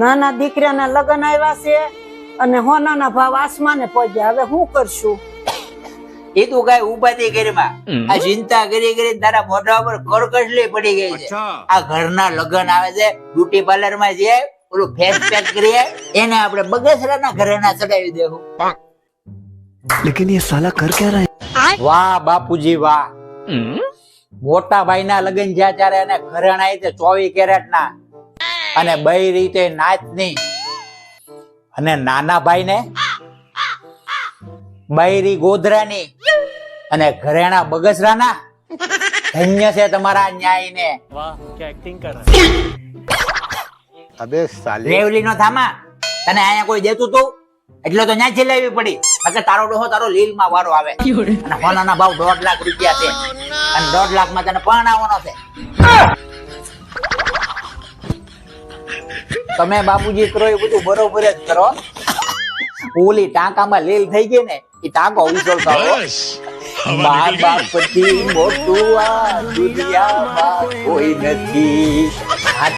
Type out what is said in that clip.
નાના દીકરાના લગ્ન આવ્યા છે અને હોનાના ભાવ આસમાને પહોંચ્યા. હવે શું કરશું? એ તો કઈ ઊભા થઈ ઘરમાં. આ ચિંતા કરી કરી તારા મોઢા પર કરકસલી પડી ગઈ છે. આ ઘરના લગ્ન આવે છે બ્યુટી પાર્લરમાં જે ઓલું ફેસ પેક કરીએ એને આપણે બગસરાના ઘરેણા ચડાવી દેવું. લેકિન એ સાલા કર ક્યાં રહે વાહ બાપુજી વાહ. મોટા ભાઈ ના લગ્ન જ્યાં ત્યારે એને ઘરેણા ચોવીસ કેરેટ ના અને બઈ રીતે નાચની અને નાના ભાઈ ને બૈરી ગોધરાની. અને ઘરેણા બગસરાના. ધન્ય છે તમારા ન્યાય ને અબે સાલે. રેવલીનો થામા. તને અહીંયા કોઈ દેતું તું? એટલે તો ન્યા લેવી પડી. અગર તારો ડોહો તારો લીલમાં વારો આવે. અને સોનાના ભાવ દોઢ લાખ રૂપિયા છે. અને દોઢ લાખમાં તને પરણાવવાનો છે. તમે બાપુજી કરો એ બધું બરોબર જ કરો. ઓલી ટાંકામાં લીલ થઈ ગઈ ને એ ટાંકો ઉછળતા હો મા બાપ મોટું આ દુનિયામાં કોઈ નથી.